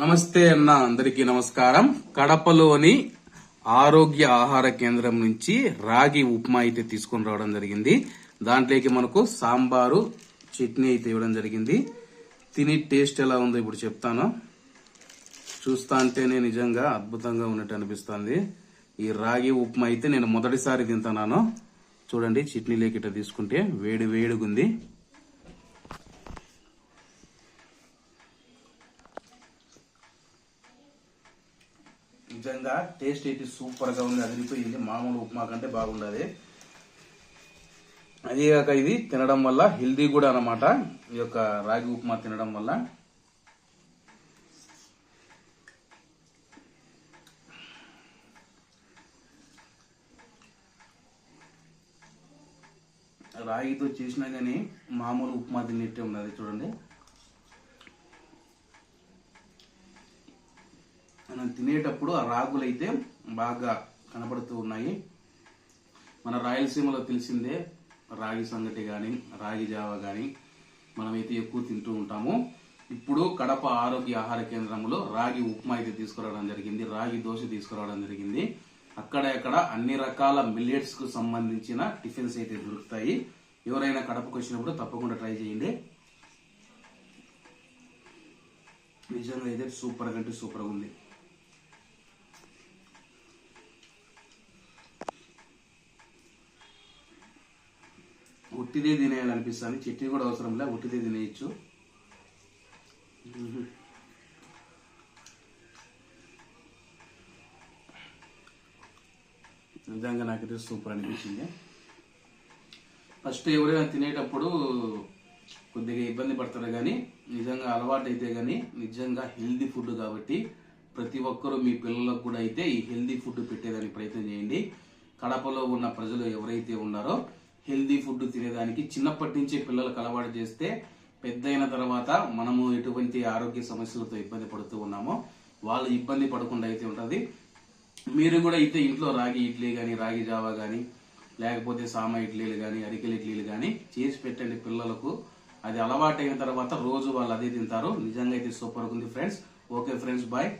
నమస్తే అన్న అందరికీ నమస్కారం. కడపలోని ఆరోగ్య ఆహార కేంద్రం నుంచి రాగి ఉప్మా అయితే తీసుకొని రావడం జరిగింది. దాంట్లోకి మనకు సాంబారు చట్నీ అయితే ఇవ్వడం జరిగింది. తిని టేస్ట్ ఎలా ఉందో ఇప్పుడు చెప్తాను. చూస్తా అంటేనే నిజంగా అద్భుతంగా ఉన్నట్టు అనిపిస్తుంది. ఈ రాగి ఉప్మా అయితే నేను మొదటిసారి తింటున్నాను. చూడండి చట్నీ లేకిట తీసుకుంటే వేడి వేడిగుంది నిజంగా టేస్ట్ అయితే సూపర్గా ఉంది అదిరిపోయింది. మామూలు ఉప్మా కంటే బాగుండదు. అదే కాక ఇది తినడం వల్ల హెల్దీ కూడా అన్నమాట. ఈ యొక్క రాగి ఉప్మా తినడం వల్ల. రాగితో చేసినా గానీ మామూలు ఉప్మా తిన్నట్టే ఉన్నది చూడండి. మనం తినేటప్పుడు ఆ రాగులైతే బాగా కనబడుతూ ఉన్నాయి. మన రాయలసీమలో తెలిసిందే రాగి సంగటి కానీ రాగి జావ కానీ మనమైతే ఎక్కువ తింటూ ఉంటాము. ఇప్పుడు కడప ఆరోగ్య ఆహార కేంద్రంలో రాగి ఉప్మా అయితే తీసుకురావడం జరిగింది రాగి దోశ తీసుకురావడం జరిగింది. అక్కడ ఎక్కడ అన్ని రకాల మిల్లెట్స్కు సంబంధించిన టిఫిన్స్ అయితే దొరుకుతాయి. ఎవరైనా కడపకు వచ్చినప్పుడు తప్పకుండా ట్రై చేయండి. నిజంగా అయితే సూపర్ అంటే సూపర్ ఉంది. ఉట్టిదే తినేయాలనిపిస్తుంది. చట్నీ కూడా అవసరం లే ఉట్టిదే తినేయచ్చు. నిజంగా నాకైతే సూపర్ అనిపించింది. ఫస్ట్ ఎవరైనా తినేటప్పుడు కొద్దిగా ఇబ్బంది పడతారు కానీ నిజంగా అలవాటు అయితే కానీ నిజంగా హెల్దీ ఫుడ్ కాబట్టి ప్రతి ఒక్కరూ మీ పిల్లలకు కూడా అయితే ఈ హెల్దీ ఫుడ్ పెట్టేదానికి ప్రయత్నం చేయండి. కడపలో ఉన్న ప్రజలు ఎవరైతే ఉన్నారో హెల్దీ ఫుడ్ తినేదానికి చిన్నప్పటి నుంచే పిల్లలకు అలవాటు చేస్తే పెద్దయిన తర్వాత మనము ఎటువంటి ఆరోగ్య సమస్యలతో ఇబ్బంది పడుతూ ఉన్నామో వాళ్ళు ఇబ్బంది పడకుండా అయితే ఉంటుంది. మీరు కూడా అయితే ఇంట్లో రాగి ఇడ్లీ కానీ రాగి జావా కానీ లేకపోతే సామ ఇడ్లీలు కానీ అరికెల ఇడ్లీలు కానీ చేసి పెట్టండి పిల్లలకు. అది అలవాటైన తర్వాత రోజు వాళ్ళు అదే తింటారు. నిజంగా అయితే సూపర్ ఉంది ఫ్రెండ్స్. Okay friends bye.